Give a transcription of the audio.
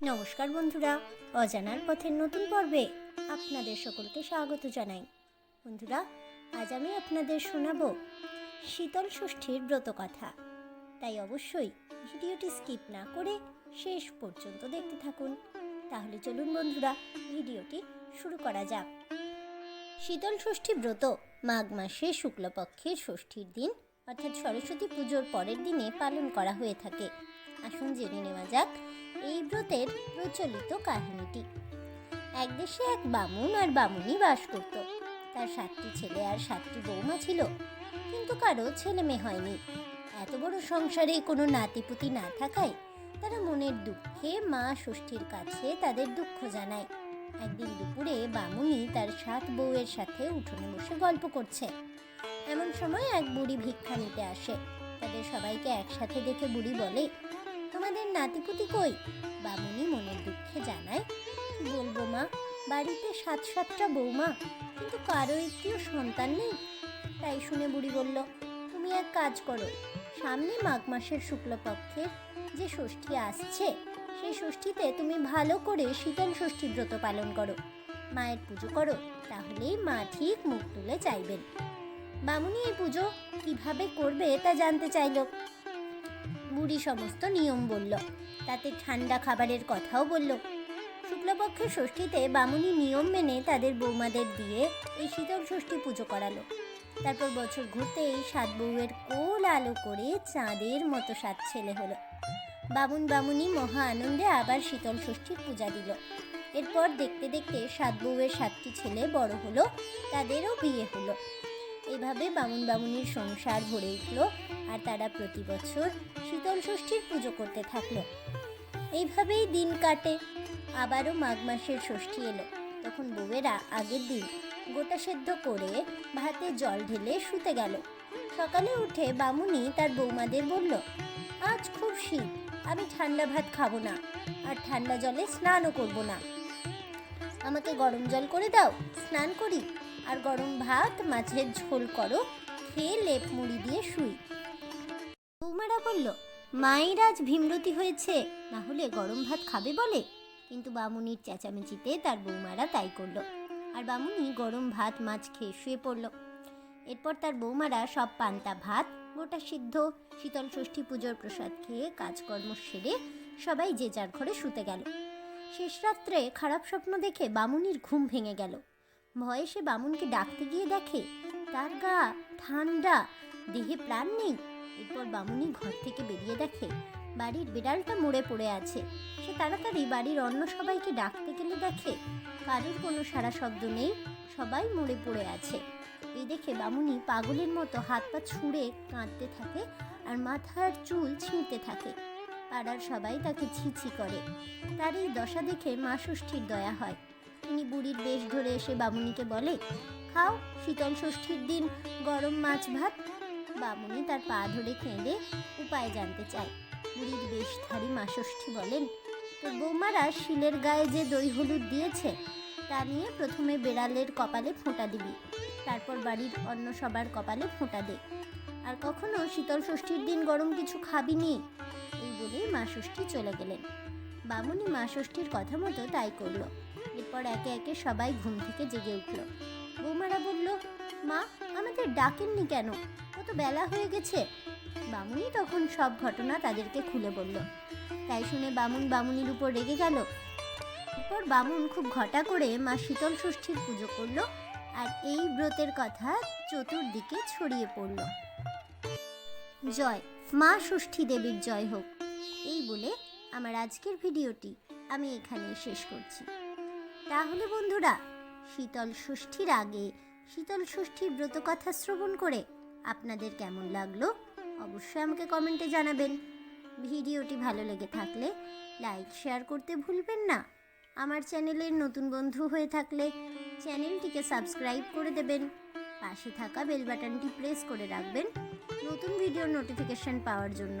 নমস্কার বন্ধুরা, অজানার পথের নতুন পর্বে আপনাদের সকলকে স্বাগত জানাই। বন্ধুরা, আজ আমি আপনাদের শোনাবো শীতল ষষ্ঠীর ব্রত কথা তাই অবশ্যই ভিডিওটি স্কিপ না করে শেষ পর্যন্ত দেখতে থাকুন। তাহলে চলুন বন্ধুরা, ভিডিওটি শুরু করা যাক। শীতল ষষ্ঠী ব্রত মাঘ মাসে শুক্লপক্ষের ষষ্ঠীর দিন, অর্থাৎ সরস্বতী পুজোর পরের দিনে পালন করা হয়ে থাকে। আসুন জেনে নেওয়া যাক এই ব্রতের প্রচলিত কাহিনীটি। এক দেশে এক বামুন আর বামুনি বাস করত। তার সাতটি ছেলে আর সাতটি বৌমা ছিল। কিন্তু কারও ছেলে মেয়ে হয়নি। এত বড় সংসারে কোনো নাতিপুতি না থাকায় তারা মনের দুঃখে মা ষষ্ঠীর কাছে তাদের দুঃখ জানায়। একদিন দুপুরে বামুনি তার সাত বউয়ের সাথে উঠোনে বসে গল্প করছে। এমন সময় এক বুড়ি ভিক্ষা নিতে আসে। তাদের সবাইকে একসাথে দেখে বুড়ি বলে তোমাদের নাতিপুতি কই? বামুনি মনের দুঃখে জানায় বলব মা, বাড়িতে সাত সাতটা বৌমা, কিন্তু কারও একটিও সন্তান নেই? তাই শুনে বুড়ি বলল, তুমি এক কাজ করো, সামনে মাঘ মাসের শুক্লপক্ষের যে ষষ্ঠী আসছে, সেই ষষ্ঠীতে তুমি ভালো করে শীতল ষষ্ঠী ব্রত পালন করো। মায়ের পুজো করো, তাহলেই মা ঠিক মুখ তুলে চাইবেন। বামুনি এই পুজো কীভাবে করবে তা জানতে চাইলো। বুড়ি সমস্ত নিয়ম বলল। তাতে ঠান্ডা খাবারের কথাও বলল। শুক্লপক্ষের ষষ্ঠীতে বামুনি নিয়ম মেনে তাদের বৌমাদের দিয়ে এই শীতল ষষ্ঠী পুজো করালো। তারপর বছর ঘুরতে এই সাত বউয়ের কোল আলো করে চাঁদের মতো সাত ছেলে হলো। বামুন বামুনি মহা আনন্দে আবার শীতল ষষ্ঠীর পূজা দিল। এরপর দেখতে দেখতে সাত বউয়ের সাতটি ছেলে বড় হলো, তাদেরও বিয়ে হলো। এভাবে বামুন বামুনির সংসার ভরে উঠল আর তারা প্রতি বছর শীতল ষষ্ঠীর পুজো করতে থাকল। এইভাবেই দিন কাটে। আবারও মাঘ মাসের ষষ্ঠী এলো। তখন বউয়েরা আগের দিন গোটা সেদ্ধ করে ভাতে জল ঢেলে শুতে গেল। সকালে উঠে বামুনি তার বৌমাদের বলল, আজ খুব শীত, আমি ঠান্ডা ভাত খাব না, আর ঠান্ডা জলে স্নানও করব না। আমাকে গরম জল করে দাও, স্নান করি। আর গরম ভাত, মাছের ঝোল করো, খেয়ে লেপ মুড়ি দিয়ে শুই। বৌমারা বলল, মায়ের আজ ভীমরতি হয়েছে, না হলে গরম ভাত খাবে বলে? কিন্তু বামুনির চেঁচামেচিতে তার বৌমারা তাই করল। আর বামুনি গরম ভাত, মাছ খেয়ে শুয়ে পড়ল। এরপর তার বৌমারা সব পান্তা ভাত, গোটা সিদ্ধ, শীতল ষষ্ঠী পুজোর প্রসাদ খেয়ে কাজকর্ম সেরে সবাই যে যার ঘরে শুতে গেল। শেষ রাত্রে খারাপ স্বপ্ন দেখে বামুনির ঘুম ভেঙে গেল। ভয়ে সে বামুনকে ডাকতে গিয়ে দেখে, তার গা ঠান্ডা, দেহে প্রাণ নেই। এরপর বামুনি ঘর থেকে বেরিয়ে দেখে, বাড়ির বিড়ালটা মরে পড়ে আছে। সে তাড়াতাড়ি বাড়ির অন্য সবাইকে ডাকতে গেলে দেখে, কারোর কোনো সারা শব্দ নেই, সবাই মরে পড়ে আছে। এই দেখে বামুনি পাগলের মতো হাত পা ছুঁড়ে কাঁদতে থাকে আর মাথার চুল ছিঁড়তে থাকে। পাড়ার সবাই তাকে ছিছি করে। তার এই দশা দেখে মা ষষ্ঠীর দয়া হয়। তিনি বুড়ির বেশ ধরে এসে বামুনিকে বলে, খাও, শীতল ষষ্ঠীর দিন গরম মাছ ভাত। বামুনি তার পা ধরে কেঁদে উপায় জানতে চায়। বুড়ির বেশধারী মা ষষ্ঠী বলেন, তোর বৌমারা শিলের গায়ে যে দই হলুদ দিয়েছে, তা নিয়ে প্রথমে বেড়ালের কপালে ফোঁটা দিবি, তারপর বাড়ির অন্য সবার কপালে ফোঁটা দে। আর কখনো শীতল ষষ্ঠীর দিন গরম কিছু খাবি নি? বলেই মা ষষ্ঠী চলে গেলেন। বামুনি মা ষষ্ঠীর কথা মতো তাই করল। এরপর একে একে সবাই ঘুম থেকে জেগে উঠল। বৌমারা বলল, মা, আমাদের ডাকেননি কেন? কত বেলা হয়ে গেছে। বামুনি তখন সব ঘটনা তাদেরকে খুলে বলল। তাই শুনে বামুন বামুনির উপর রেগে গেল। এরপর বামুন খুব ঘটা করে মা শীতল ষষ্ঠীর পুজো করল আর এই ব্রতের কথা চতুর্দিকে ছড়িয়ে পড়ল। জয়, মা ষষ্ঠী দেবীর জয় হোক। এই বলে আমার আজকের ভিডিওটি আমি এখানেই শেষ করছি। তাহলে বন্ধুরা, শীতল ষষ্ঠীর আগে শীতল ষষ্ঠীর ব্রত কথা শ্রবণ করে আপনাদের কেমন লাগল অবশ্যই আমাকে কমেন্টে জানাবেন। ভিডিওটি ভালো লেগে থাকলে লাইক, শেয়ার করতে ভুলবেন না। আমার চ্যানেলের নতুন বন্ধু হয়ে থাকলে চ্যানেলটিকে সাবস্ক্রাইব করে দেবেন। পাশে থাকা বেল বাটনটি প্রেস করে রাখবেন নতুন ভিডিওর নোটিফিকেশন পাওয়ার জন্য।